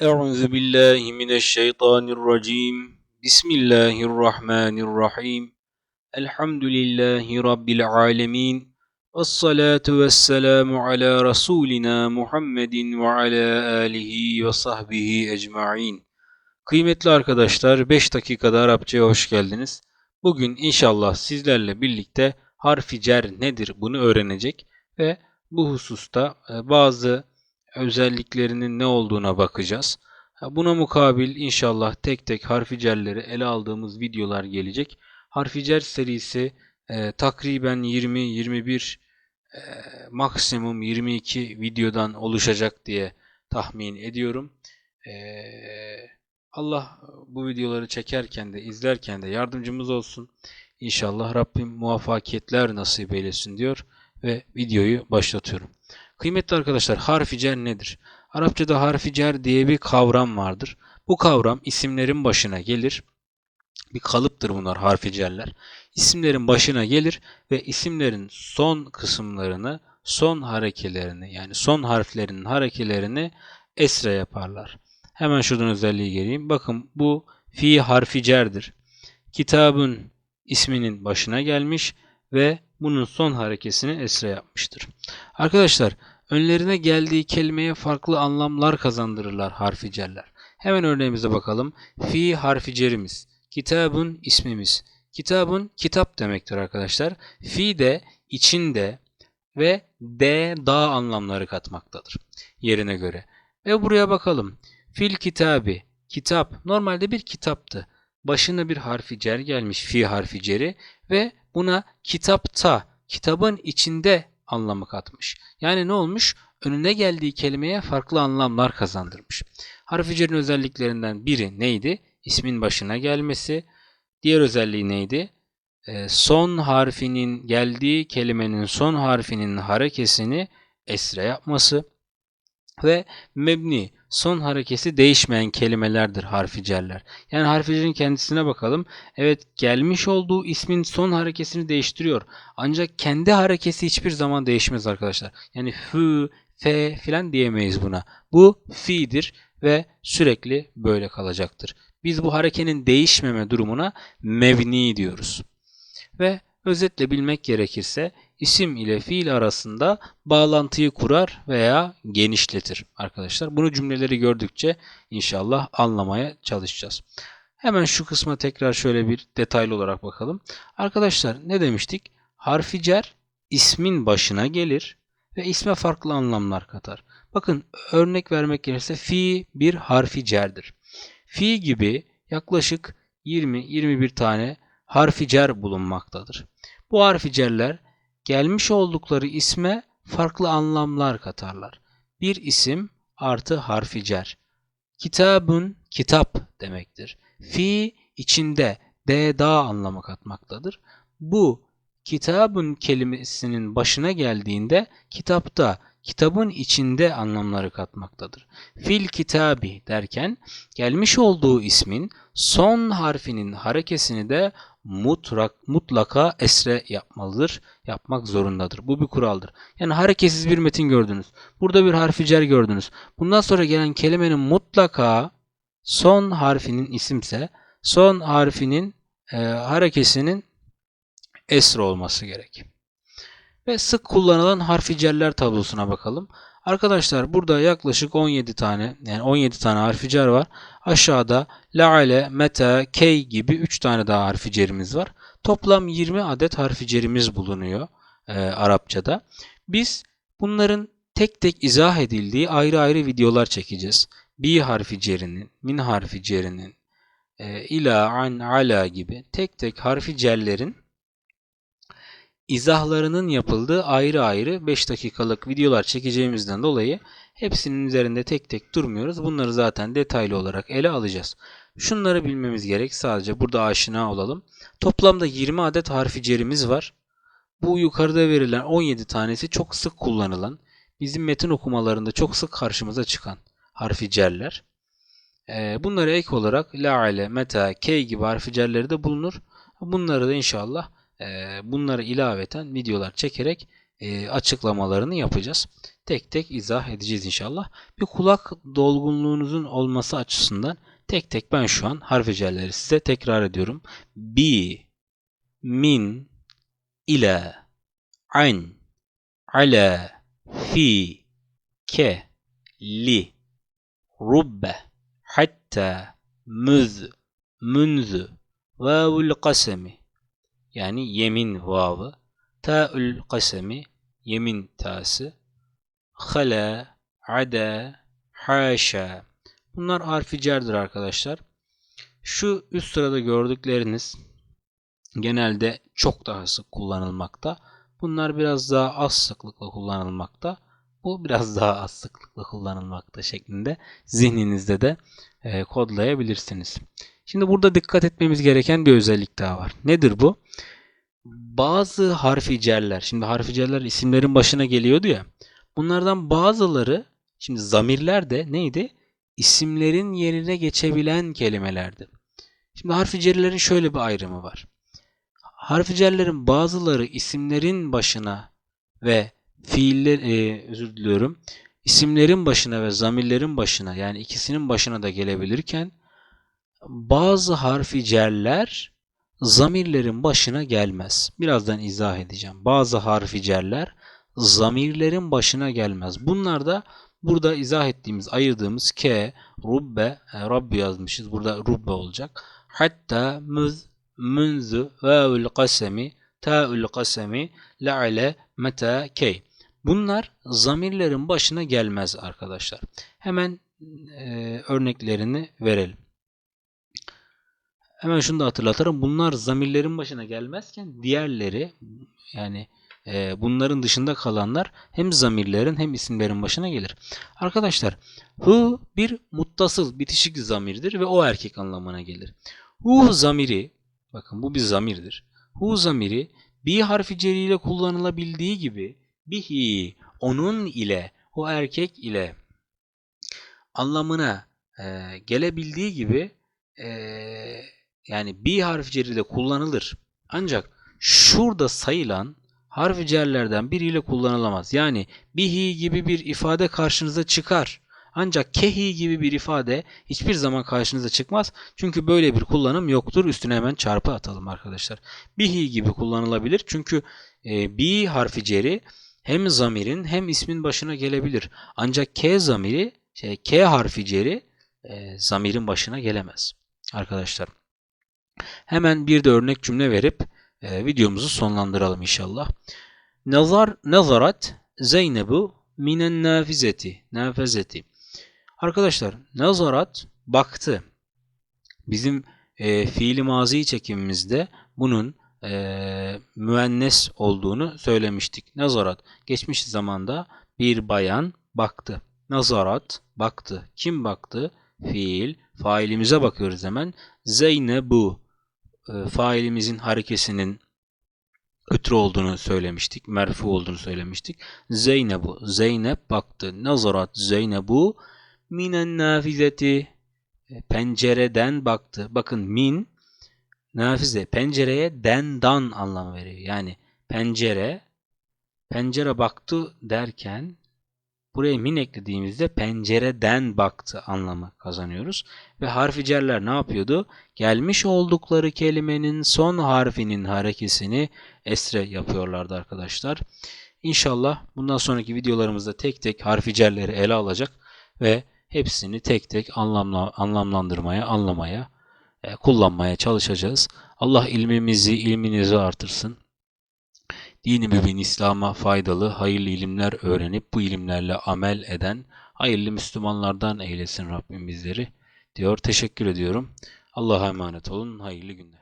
Euzu billahi mineşşeytanirracim. Bismillahirrahmanirrahim. Elhamdülillahi rabbil alamin. Ves salatu vesselamu ala rasulina Muhammedin ve ala alihi ve sahbihi ecmaîn. Kıymetli arkadaşlar, 5 dakikada Arapçaya hoş geldiniz. Bugün inşallah sizlerle birlikte harfi cer nedir bunu öğrenecek ve bu hususta e, bazı özelliklerinin ne olduğuna bakacağız. Buna mukabil inşallah tek tek harfi cerleri ele aldığımız videolar gelecek. Harfi cer serisi e, takriben 20-21 e, maksimum 22 videodan oluşacak diye tahmin ediyorum. E, Allah bu videoları çekerken de izlerken de yardımcımız olsun. İnşallah Rabbim muvaffakiyetler nasip eylesin diyor ve videoyu başlatıyorum. Kıymetli arkadaşlar harfi cer nedir? Arapçada harfi cer diye bir kavram vardır. Bu kavram isimlerin başına gelir. Bir kalıptır bunlar harfi cerler. İsimlerin başına gelir ve isimlerin son kısımlarını, son harekelerini yani son harflerinin harekelerini esre yaparlar. Hemen şuradan özelliği geleyim. Bakın bu fi harfi cerdir. Kitabın isminin başına gelmiş ve bunun son harekesini esre yapmıştır. Arkadaşlar önlerine geldiği kelimeye farklı anlamlar kazandırırlar harficerler. Hemen örneğimize bakalım. Fi harficerimiz. Kitabın ismimiz. Kitabın kitap demektir arkadaşlar. Fi de içinde ve de da anlamları katmaktadır yerine göre. Ve buraya bakalım. Fil kitabi. Kitap. Normalde bir kitaptı. Başına bir harfi cer gelmiş. Fi harfi ceri ve buna kitapta, kitabın içinde anlamı katmış. Yani ne olmuş? Önüne geldiği kelimeye farklı anlamlar kazandırmış. Harfi cerin özelliklerinden biri neydi? İsmin başına gelmesi. Diğer özelliği neydi? Ee, son harfinin geldiği kelimenin son harfinin harekesini esre yapması ve mebni son harekesi değişmeyen kelimelerdir harficerler. Yani harficerin kendisine bakalım. Evet gelmiş olduğu ismin son harekesini değiştiriyor. Ancak kendi harekesi hiçbir zaman değişmez arkadaşlar. Yani f, f filan diyemeyiz buna. Bu fi'dir ve sürekli böyle kalacaktır. Biz bu harekenin değişmeme durumuna mevni diyoruz. Ve özetle bilmek gerekirse isim ile fiil arasında bağlantıyı kurar veya genişletir arkadaşlar. Bunu cümleleri gördükçe inşallah anlamaya çalışacağız. Hemen şu kısma tekrar şöyle bir detaylı olarak bakalım. Arkadaşlar ne demiştik? Harfi cer ismin başına gelir ve isme farklı anlamlar katar. Bakın örnek vermek gerekirse fi bir harfi cerdir. Fi gibi yaklaşık 20-21 tane harfi cer bulunmaktadır. Bu harfi cerler gelmiş oldukları isme farklı anlamlar katarlar. Bir isim artı harfi cer. Kitabın kitap demektir. Fi içinde de da anlamı katmaktadır. Bu kitabın kelimesinin başına geldiğinde kitapta, kitabın içinde anlamları katmaktadır. Fil kitabi derken gelmiş olduğu ismin son harfinin harekesini de mutrak, mutlaka esre yapmalıdır. Yapmak zorundadır. Bu bir kuraldır. Yani hareketsiz bir metin gördünüz. Burada bir harfi cer gördünüz. Bundan sonra gelen kelimenin mutlaka son harfinin isimse son harfinin e, harekesinin esre olması gerek. Ve sık kullanılan harfi cerler tablosuna bakalım. Arkadaşlar burada yaklaşık 17 tane yani 17 tane harficer var. Aşağıda laale, meta, key gibi 3 tane daha harficerimiz var. Toplam 20 adet harficerimiz bulunuyor e, Arapçada. Biz bunların tek tek izah edildiği ayrı ayrı videolar çekeceğiz. Bi harficerinin, min harficerinin, e, ila, an, ala gibi tek tek harficerlerin izahlarının yapıldığı ayrı ayrı 5 dakikalık videolar çekeceğimizden dolayı hepsinin üzerinde tek tek durmuyoruz. Bunları zaten detaylı olarak ele alacağız. Şunları bilmemiz gerek. Sadece burada aşina olalım. Toplamda 20 adet harficerimiz var. Bu yukarıda verilen 17 tanesi çok sık kullanılan, bizim metin okumalarında çok sık karşımıza çıkan harficerler. Ee, bunları ek olarak la'ale, meta, key gibi harficerleri de bulunur. Bunları da inşallah e, bunları ilaveten videolar çekerek e, açıklamalarını yapacağız. Tek tek izah edeceğiz inşallah. Bir kulak dolgunluğunuzun olması açısından tek tek ben şu an harf hecelleri size tekrar ediyorum. Bi, min, ile, an, ala, fi, ke, li, rubbe, hatta, müz, münzü, vavul kasemi yani yemin vavı, ta'ül kasemi yemin tası, hala, ada, haşa. Bunlar harfi cerdir arkadaşlar. Şu üst sırada gördükleriniz genelde çok daha sık kullanılmakta. Bunlar biraz daha az sıklıkla kullanılmakta. Bu biraz daha az sıklıkla kullanılmakta şeklinde zihninizde de e, kodlayabilirsiniz. Şimdi burada dikkat etmemiz gereken bir özellik daha var. Nedir bu? Bazı harficeller, şimdi harficeller isimlerin başına geliyordu ya. Bunlardan bazıları, şimdi zamirler de neydi? İsimlerin yerine geçebilen kelimelerdi. Şimdi harficellerin şöyle bir ayrımı var. Harficellerin bazıları isimlerin başına ve fiiller, e, özür diliyorum, isimlerin başına ve zamirlerin başına yani ikisinin başına da gelebilirken bazı harfi cerler zamirlerin başına gelmez. Birazdan izah edeceğim. Bazı harfi cerler zamirlerin başına gelmez. Bunlar da burada izah ettiğimiz, ayırdığımız ke, rubbe, e, Rabbi yazmışız. Burada rubbe olacak. Hatta müz, münzü, vâül kasemi, ta'ül kasemi, le'ale, meta, key. Bunlar zamirlerin başına gelmez arkadaşlar. Hemen e, örneklerini verelim. Hemen şunu da hatırlatırım. Bunlar zamirlerin başına gelmezken diğerleri yani e, bunların dışında kalanlar hem zamirlerin hem isimlerin başına gelir. Arkadaşlar hu bir muttasıl bitişik zamirdir ve o erkek anlamına gelir. Hu zamiri bakın bu bir zamirdir. Hu zamiri bir harfi ceriyle kullanılabildiği gibi bihi onun ile o erkek ile anlamına e, gelebildiği gibi e, yani bir harf ceriyle kullanılır. Ancak şurada sayılan harf cerlerden biriyle kullanılamaz. Yani bihi gibi bir ifade karşınıza çıkar. Ancak kehi gibi bir ifade hiçbir zaman karşınıza çıkmaz. Çünkü böyle bir kullanım yoktur. Üstüne hemen çarpı atalım arkadaşlar. Bihi gibi kullanılabilir. Çünkü e, bi harfi ceri hem zamirin hem ismin başına gelebilir. Ancak k zamiri, şey, k harfi ceri e, zamirin başına gelemez. Arkadaşlar. Hemen bir de örnek cümle verip e, videomuzu sonlandıralım inşallah. Nazar nazarat Zeynebu minen nafizeti. Nafezeti. Arkadaşlar nazarat baktı. Bizim e, fiili mazi çekimimizde bunun e, müennes olduğunu söylemiştik. Nazarat geçmiş zamanda bir bayan baktı. Nazarat baktı. Kim baktı? Fiil. Failimize bakıyoruz hemen. Zeynebu e, failimizin harekesinin ötürü olduğunu söylemiştik. Merfu olduğunu söylemiştik. Zeynebu. Zeynep baktı. Nazarat Zeynebu minen nafizeti e, pencereden baktı. Bakın min nafize pencereye dendan anlamı veriyor. Yani pencere pencere baktı derken Buraya min eklediğimizde pencereden baktı anlamı kazanıyoruz. Ve harfi cerler ne yapıyordu? Gelmiş oldukları kelimenin son harfinin harekesini esre yapıyorlardı arkadaşlar. İnşallah bundan sonraki videolarımızda tek tek harfi cerleri ele alacak ve hepsini tek tek anlamla, anlamlandırmaya, anlamaya, e, kullanmaya çalışacağız. Allah ilmimizi, ilminizi artırsın dini mübin İslam'a faydalı, hayırlı ilimler öğrenip bu ilimlerle amel eden hayırlı Müslümanlardan eylesin Rabbim bizleri diyor. Teşekkür ediyorum. Allah'a emanet olun. Hayırlı günler.